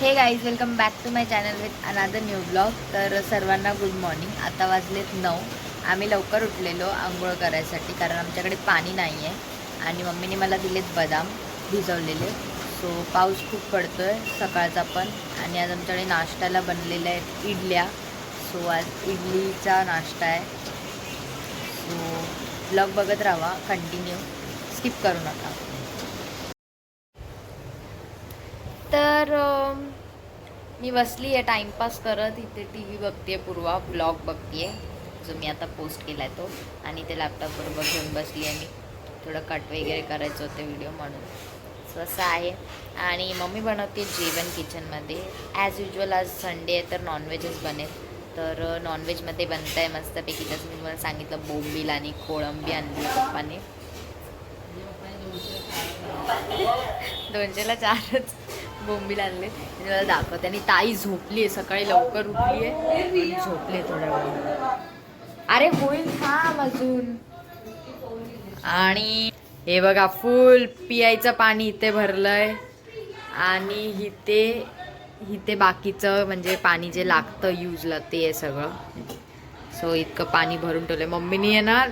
Hey guys welcome back to my channel with another new blog तर सर्वांना good morning आता वाजलेत नऊ. आम्ही लवकर उठलेलो आंघोळ करायसाठी कारण आमच्याकडे पाणी नाही आहे आणि मम्मीने मला दिलेत बदाम भिजवलेले. सो पाऊस खूप पडतो आहे सकाळचा पण. आणि आज आमच्याकडे नाश्त्याला बनलेल्या आहेत इडल्या. सो आज इडलीचा नाश्ता आहे. सो ब्लॉग बघत राहा. कंटिन्यू स्किप करू नका तर अम, मी बसली आहे टाईमपास करत इथे टी व्ही बघते पूर्वा ब्लॉग बघते जो मी आता पोस्ट केला आहे तो. आणि ते लॅपटॉपवर घेऊन बसली आहे मी. थोडं कट वगैरे करायचं होतं व्हिडिओ म्हणून. सो असं आहे. आणि मम्मी बनवते जेवण किचनमध्ये ॲज युजल आज संडे आहे तर नॉनव्हेजच बनेल. तर नॉनव्हेजमध्ये बनत आहे मस्तपैकी. तसं मी तुम्हाला सांगितलं बोंबील आणि कोळंबी आणली पप्पाने. दोनशेला चारच. बोंबील आणले. आणि मला दाखवते. आणि ताई झोपली आहे सकाळी लवकर उठली आहे झोपली थोड्या वेळ अरे होईल थांब अजून. आणि हे बघा फुल पियायचं पाणी इथे भरलंय. आणि इथे इथे बाकीचं म्हणजे पाणी जे लागतं यूजला ते आहे सगळं. सो इतकं पाणी भरून ठेवलंय. मम्मीनी आहे ना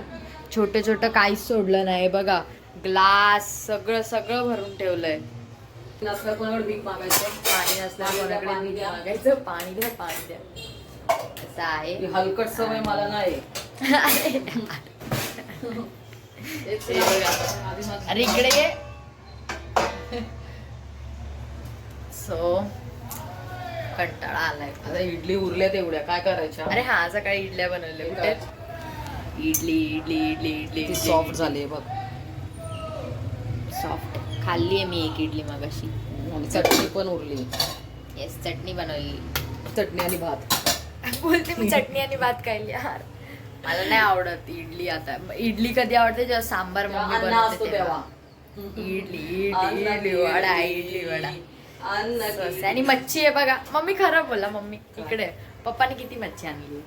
छोटं छोटं काहीच सोडलं नाही. बघा ग्लास सगळं सगळं भरून ठेवलंय. नसलं कोणाकडे भीक मागायचं? पाणी नसल्यावर कोणाकडे भीक मागायचं? पाणी द्या पाणी द्या. असं आहे. हलकट सवय मला नाही. तेच हे बघा. आधी माझं- अरे इकडे ये. सो कंटाळा आलाय. आता इडली उरल्या तेवढ्या काय करायच्या? अरे हा सकाळी इडल्या बनवल्या. कुठे? इडली इडली इडली इडली सॉफ्ट झाली बघ. खाल्ली आहे मी एक इडली मगाशी. चटणी पण उरली. येस चटणी बनवली. चटणी आणि भात. बोलते मी चटणी आणि भात खाल्ली यार मला नाही आवडत इडली आता. इडली कधी आवडते जेव्हा सांबार मम्मी अन्न बनवते तेव्हा. इडली इडली इडली वडा इडली वडा. आणि मच्छी आहे बघा. मम्मी खरं बोला मम्मी. इकडे. पप्पाने किती मच्छी आणली?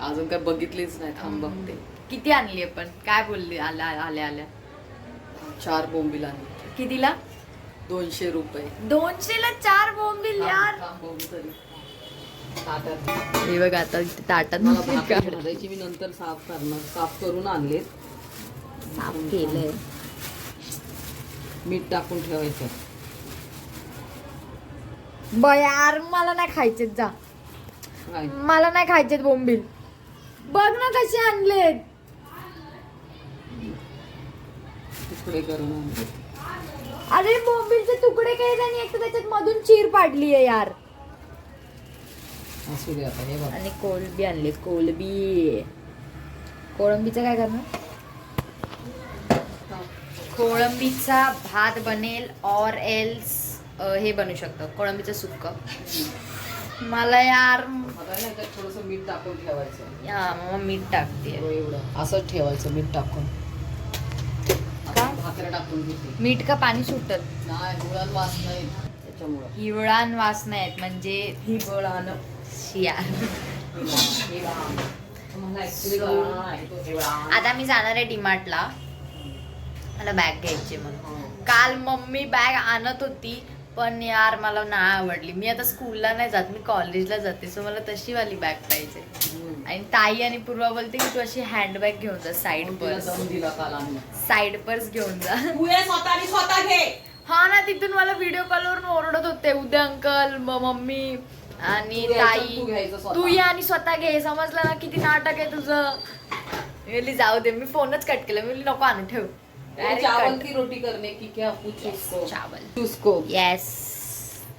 अजून काय बघितलीच नाही थांब बघते. किती आणली पण? काय बोलली? आल्या आल्या आल्या. चार बोंबील आणि कितीला? दोनशे रुपये. दोनशेला चार बोंबील यार. हे बघा आता इथे ताटात मला भाकरी भाजायची मी नंतर साफ करणार साफ करून आणलेत साफ केलंय. मीठ टाकून ठेवायचं. ब यार मला नाही खायचे जा. काय? मला नाही खायचे बोंबील. बघ ना कसे आणलेत. तुकडे करून आणले अरे बोंबीलचे तुकडे केले आणि एक तर त्याच्यात मधून चीर पाडली आहे यार. असू दे आता हे बघ. आणि कोलबी आणली कोलबी. कोळंबीचं काय करणार? कोळंबीचा भात बनेल और एल्स हे बनू शकतं कोळंबीचं सुक्क. मला यार आता नाही त्यात थोडंसं मीठ टाकून ठेवायचं. या मग मीठ टाकते. हो, एवढं. असंच ठेवायचं मीठ टाकून. भाकऱ्या टाकून घेते. मीठ का पाणी सुटत? नाही गुळान वास नाही. त्याच्यामुळं. हिवळान वास नाहीत म्हणजे ही मला ऍक्च्युली. आता मी जाणार आहे डीमार्टला. मला बॅग घ्यायची म्हणून. हो. काल मम्मी बॅग आणत होती पण यार मला नाही आवडली. मी आता स्कूलला नाही जात मी कॉलेजला जाते सो मला तशी वाली बॅग पाहिजे. आणि ताई आणि पूर्वा बोलते की तू अशी हँडबॅग घेऊन जा साईड पर्स साईड पर्स घेऊन जा. तू ये स्वतःनी स्वतः घे. हा ना तिथून मला व्हिडिओ कॉलवरून ओरडत होते. उद्या अंकल मम्मी आणि ताई. तू स्वतः. ये आणि स्वतः घे. समजलं ना किती नाटक आहे तुझं. मी जाऊ दे. मी फोनच कट केला. मी नको आणू ठेव. चावल. की रोटी करने की क्या पूछ उसको चावल. उसको येस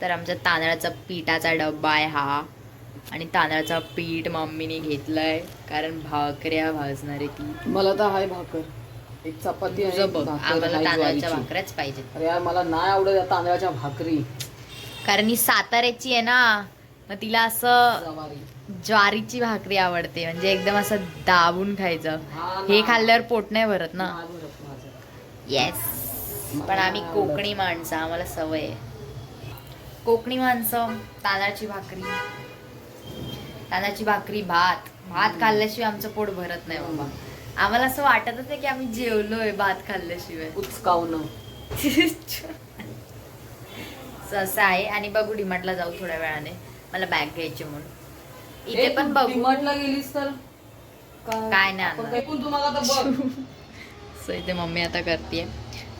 तर आमच्या तांदळाचा पिठाचा डब्बा आहे हा. आणि तांदळाचा पीठ मम्मीने घेतलाय कारण भाकऱ्या भाजणार आहे ती. मला तर हाय भाकर. एक चपाती तुझं बघ आम्हाला तांदळाच्या. भाकऱ्याच पाहिजेत. अरे यार मला नाही आवडत या तांदळाच्या भाकरी. कारण ही साताऱ्याची आहे ना मग तिला असं जवारी. ज्वारीची भाकरी आवडते. म्हणजे एकदम असं दाबून खायचं. हा ना. हे खाल्ल्यावर पोट नाही भरत ना. नाही भरत माझं. येस मला पण आम्ही नाही कोकणी माणसं आम्हाला सवय आहे. कोकणी माणसं तांदळाची भाकरी. तांदळाची भाकरी भात. भात खाल्ल्याशिवाय आमचं पोट भरत नाही बाबा. आम्हाला असं वाटतच नाही की आम्ही जेवलोय भात खाल्ल्याशिवाय. उचकावणं. So असं आहे. आणि बघू डिमार्टला जाऊ थोड्या वेळाने. मला बॅग घ्यायची म्हणून. इथे पण बघू. डिमार्टला गेलीस तर? काय नाही आपण आणणार. ऐकून तुम्हाला आता बघ. सो इथे मम्मी आता करते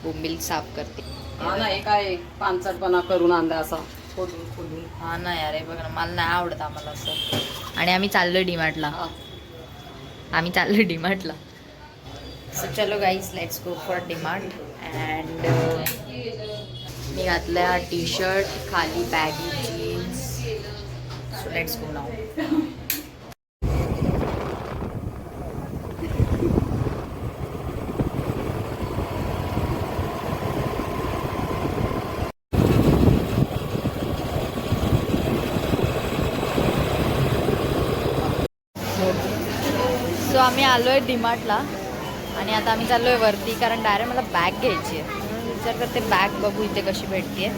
बोंबील साफ करते. हा ना हे काय पानसटपणा करून आणला असा. खोदून खोदून हा ना यार हे बघ ना मला नाही आवडत आम्हाला असं. आणि आम्ही चाललो डीमार्टला. आम्ही चाललो डीमार्टला. सो चलो guys let's go for DMart. And मी घातल्या टी शर्ट खाली baggy jeans so let's go नाव आम्ही आलो आहे डीमार्टला आणि आता आम्ही चाललो आहे वरती कारण डायरेक्ट मला बॅग घ्यायची आहे. म्हणून विचार करते बॅग बघू इथे कशी भेटते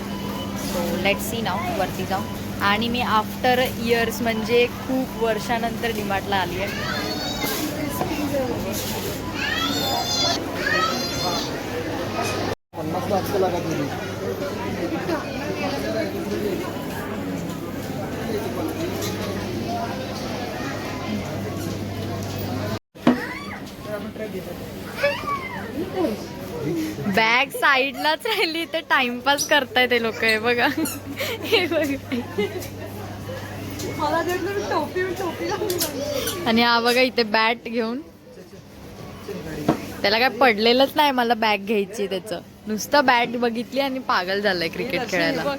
सो लेट सी नाव वरती जाऊ. आणि मी आफ्टर इयर्स म्हणजे खूप वर्षानंतर डीमार्टला आली आहे. पन्नास लागत नाही बॅग साईडलाच राहिली तर टाइमपास करताय ते लोक हे बघा. हे बघा. आणि हा बघा इथे बॅट घेऊन. त्याला काय पडलेलंच नाही मला बॅग घ्यायची त्याचं. नुसतं बॅट बघितली आणि पागल झालंय क्रिकेट खेळायला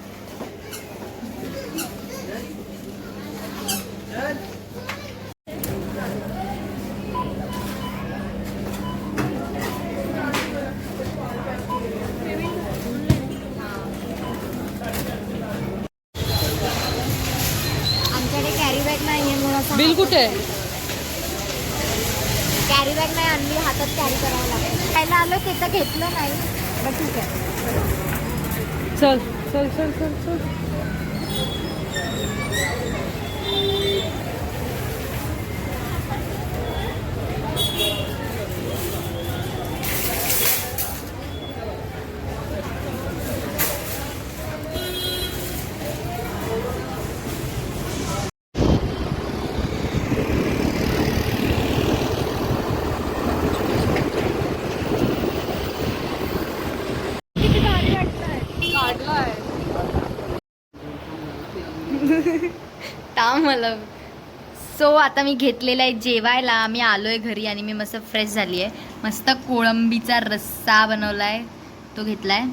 आमच्याकडे कॅरी बॅग नाही आहे म्हणून असं बिल कुठे? कॅरी बॅग नाही आणली हातात कॅरी करावं लागतं. खायला आलो ते तर घेतलं नाही ठीक आहे. चल चल चल चल चल. ता मला. सो आता मी घेतलेला आहे जेवायला. आम्ही आलोय घरी आणि मी मस्त फ्रेश झाली आहे मस्त कोळंबीचा रस्सा बनवलाय. तो घेतलाय.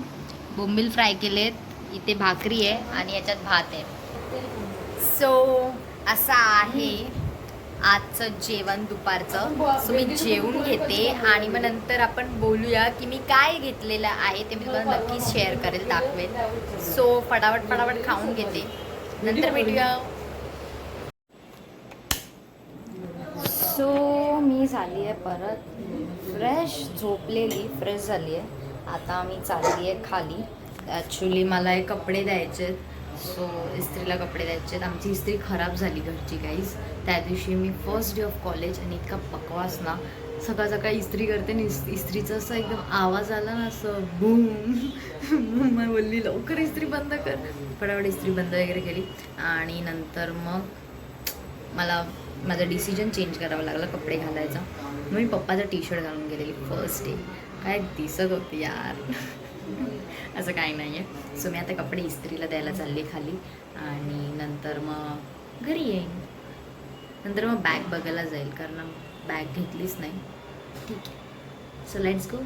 बोंबील फ्राय केलेत. इथे भाकरी आहे आणि याच्यात भात आहे. सो असं आहे आजचं जेवण दुपारचं. सो मी जेवून घेते आणि मग नंतर आपण बोलूया की मी काय घेतलेलं आहे ते मी तुम्हाला नक्कीच शेअर करेल दाखवेल. सो फटाफट फटाफट खाऊन घेते. नंतर भेटूया. सो मी झाली आहे परत फ्रेश झोपलेली फ्रेश झाली आहे. आता मी चालली आहे खाली. ॲक्च्युली मला हे कपडे द्यायचे सो इस्त्रीला कपडे द्यायचे आहेत आमची इस्त्री खराब झाली घरची काहीच त्या दिवशी मी फर्स्ट डे ऑफ कॉलेज आणि इतका पकवास ना. सकाळ सकाळी इस्त्री करते आणि इस्त्रीचा असं एकदम आवाज आला ना असं बूम. मग बोलली लवकर इस्त्री बंद कर. फटाफट इस्त्री बंद वगैरे केली. आणि नंतर मग मला माझा डिसिजन चेंज करावा लागला कपडे घालायचा. मग मी पप्पाचा टी शर्ट घालून गेलेली फर्स्ट डे काय दिसत होती यार. असं काही नाही आहे सो मी आता कपडे इस्त्रीला द्यायला चालले खाली. आणि नंतर मग घरी येईन. नंतर मग बॅग बघायला जाईल. कारण बॅग घेतलीच नाही. ठीक आहे. सो लेट्स गो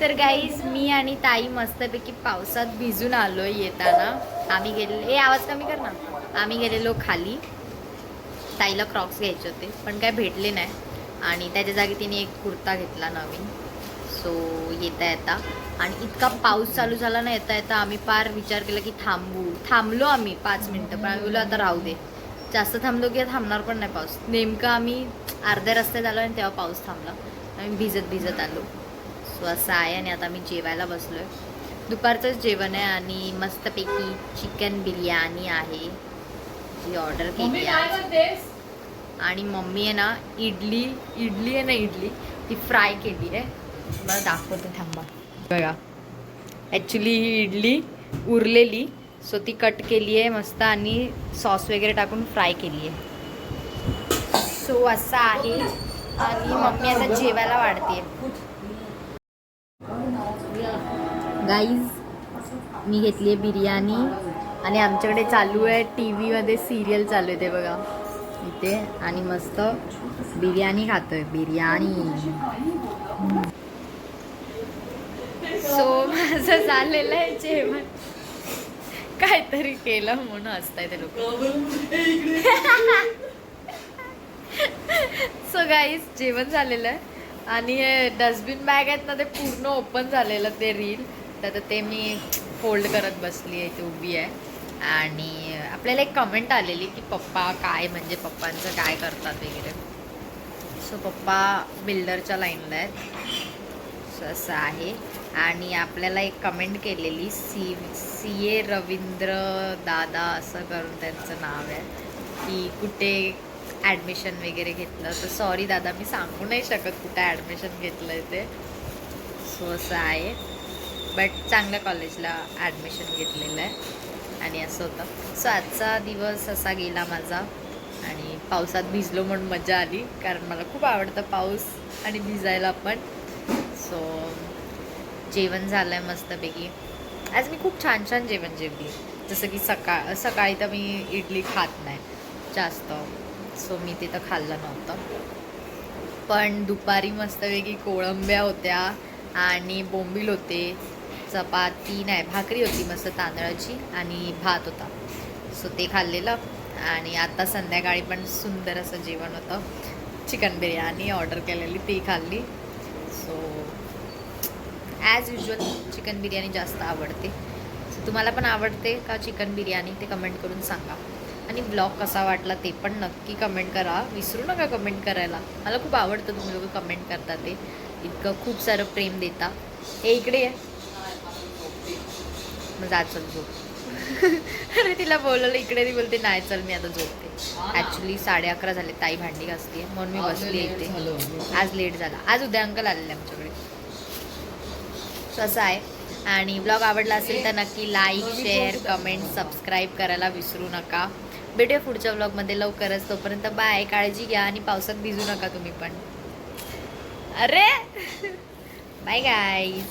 तर गाईज मी आणि ताई मस्तपैकी पावसात भिजून आलो येताना. आम्ही गेले ए आवाज कमी कर ना. आम्ही गेलेलो खाली. ताईला क्रॉक्स घ्यायचे होते पण काय भेटले नाही. आणि त्याच्या जागी तिने एक कुर्ता घेतला नवीन. सो येता येता. आणि इतका पाऊस चालू झाला ना येता येता आम्ही पार विचार केला की थांबू. थांबलो आम्ही पाच मिनटं पण आम्ही बोललो आता राहू दे. जास्त थांबलो की थांबणार पण नाही पाऊस. नेमकं आम्ही अर्ध्या रस्त्यात आलो आणि तेव्हा पाऊस थांबला. आम्ही भिजत भिजत आलो. सो असं आहे आणि आता आम्ही जेवायला बसलो आहे दुपारचंच जेवण आहे आणि मस्तपैकी चिकन बिर्याणी आहे. जी ऑर्डर केली आहे आणि मम्मी आहे ना इडली इडली आहे ना इडली ती फ्राय केली आहे. मला दाखवते थांबा. बघा. ॲक्च्युली ही इडली उरलेली सो ती कट केली आहे मस्त आणि सॉस वगैरे टाकून फ्राय केली आहे. सो असं आहे. आणि मम्मी आता जेवायला वाढते गाईज मी घेतली आहे बिर्याणी आणि आमच्याकडे चालू आहे टी व्हीमध्ये सिरियल चालू आहे ते बघा. इथे आणि मस्त बिर्याणी खातोय बिर्याणी. सो माझं झालेलं आहे जेवण. काहीतरी केलं म्हणून हसताय ते लोक. सो गाईज जेवण झालेलं आहे. आणि हे डस्टबिन बॅग आहेत ना ते पूर्ण ओपन झालेलं ते रील तर आता ते मी फोल्ड करत बसली आहे ते उभी आहे. आणि आपल्याला एक कमेंट आलेली की पप्पा काय म्हणजे पप्पांचं काय करतात वगैरे. सो पप्पा बिल्डरच्या लाईनला आहेत. सो असं आहे. आणि आपल्याला एक कमेंट केलेली सी सी ए रवींद्र दादा असं करून त्यांचं नाव आहे. की कुठे ॲडमिशन वगैरे घेतलं. तर सॉरी दादा मी सांगू नाही शकत कुठे ॲडमिशन घेतलं आहे ते. सो असं आहे. बट चांगल्या कॉलेजला ॲडमिशन घेतलेलं आहे. आणि असं होतं. सो आजचा दिवस असा गेला माझा. आणि पावसात भिजलो म्हणून मजा आली. कारण मला खूप आवडतं पाऊस आणि भिजायला पण. सो जेवण झालं आहे मस्तपैकी. आज मी खूप छान छान जेवण जेवली. जसं की सकाळ सकाळी तर मी इडली खात नाही. जास्त. सो मी तिथं खाल्लं नव्हतं. पण दुपारी मस्तपैकी कोळंब्या होत्या आणि बोंबील होते. चपाती नाही भाकरी होती मस्त तांदळाची आणि भात होता. सो ते खाल्लेलं आणि आता संध्याकाळी पण सुंदर असं जेवण होतं. चिकन बिर्याणी ऑर्डर केलेली ती खाल्ली. So as usual chicken biryani जास्त आवडते. सो तुम्हाला पण आवडते का चिकन बिर्याणी ते कमेंट करून सांगा. आणि ब्लॉग कसा वाटला ते पण नक्की कमेंट करा. विसरू नका कमेंट करायला. मला खूप आवडतं तुम्ही लोक कमेंट करता ते. इतकं खूप सारं प्रेम देता. हे इकडे आहे मग जा चल झोप. अरे तिला बोलवलं इकडे ती बोलते नाही चल मी आता झोपते. ॲक्च्युली साडे अकरा झाले ताई भांडी घासते म्हणून मी बसली इथे. आज लेट झाला. आज उद्या अंकल आलेले आमच्याकडे. सो असं आहे. आणि ब्लॉग आवडला असेल तर नक्की लाईक शेअर कमेंट सबस्क्राईब करायला विसरू नका. भेटूया पुढच्या ब्लॉगमध्ये लवकरच. तोपर्यंत बाय काळजी घ्या आणि पावसात भिजू नका तुम्ही पण. अरे! Bye guys